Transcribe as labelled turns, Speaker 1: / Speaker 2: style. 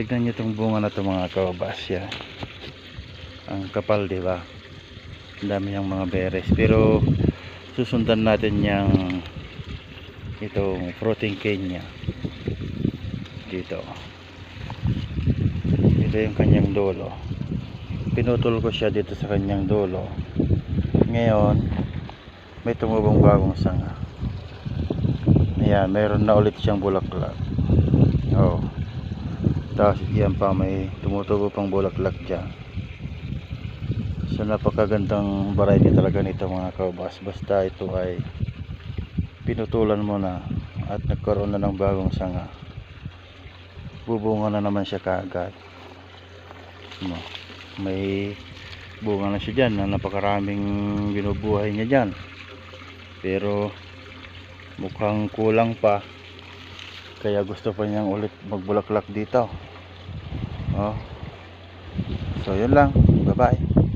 Speaker 1: tignan nyo itong bunga na to mga kababas yan. Ang kapal di ba? Ang dami yung mga beres pero susundan natin yung itong fruiting cane niya. Dito. Ito yung kanyang dulo pinutol ko siya dito sa kanyang dulo ngayon may tumubong bagong sanga. Ayan meron na ulit siyang bulaklak. Oh tapos yan pa may tumutubo pang bulaklak dyan. So napakagandang variety talaga nito mga kabas basta ito ay pinutulan mo na at nagkaroon na ng bagong sanga. Bubunga na naman siya kaagad. May bunga na siya dyan na napakaraming binubuhay niya dyan. Pero mukhang kulang pa kaya gusto pa niyang ulit magbulaklak dito. Oh. so yun lang. Bye bye